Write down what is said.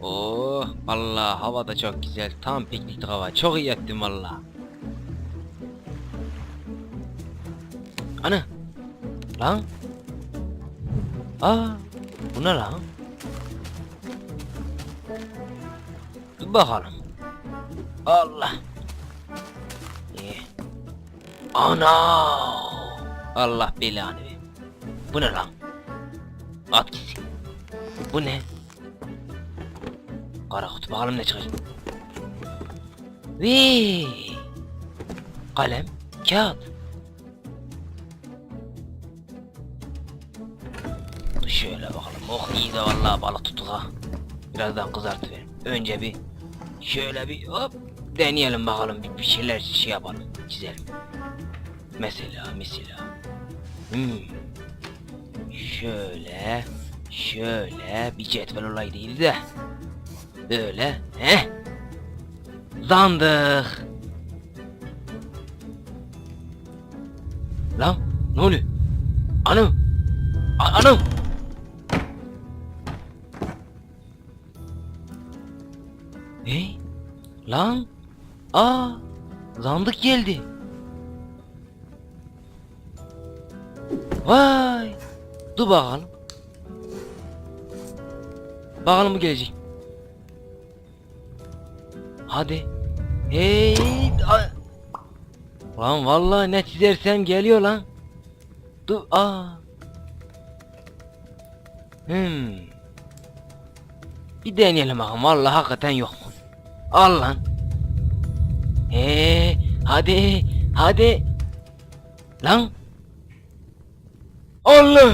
Oo, vallahi hava da çok güzel. Tam piknik hava. Çok iyi ettin vallahi. Ana. Lan. Aa, bu ne lan? Dur bakalım. Allah. İyi. Ana. Allah belanı. Bu ne lan? At gitsin. Bu ne? Kara kutu bakalım ne çıkacak. Vii. Kalem, kağıt. Şöyle bakalım. Oh iyi de vallahi balık tuttuk ha. Birazdan kızartıverim. Önce bir şöyle bir hop deneyelim bakalım bir, bir şeyler şey yapalım. Çizelim. Mesela mesela. Hmm. Şöyle şöyle bir cetvel olay değil de böyle he? Zandık lan ne oluyor? Anam A- anam! Hey lan aa zandık geldi. Vay! Dur bakalım. Bakalım bu gelecek Hadi. Hey. Lan vallahi ne çizersem geliyor lan. Dur. Aa. Hmm. Bir deneyelim bakalım. Vallahi hakikaten yok. Al lan. Hey. Hadi. Hadi. Lan. Allah.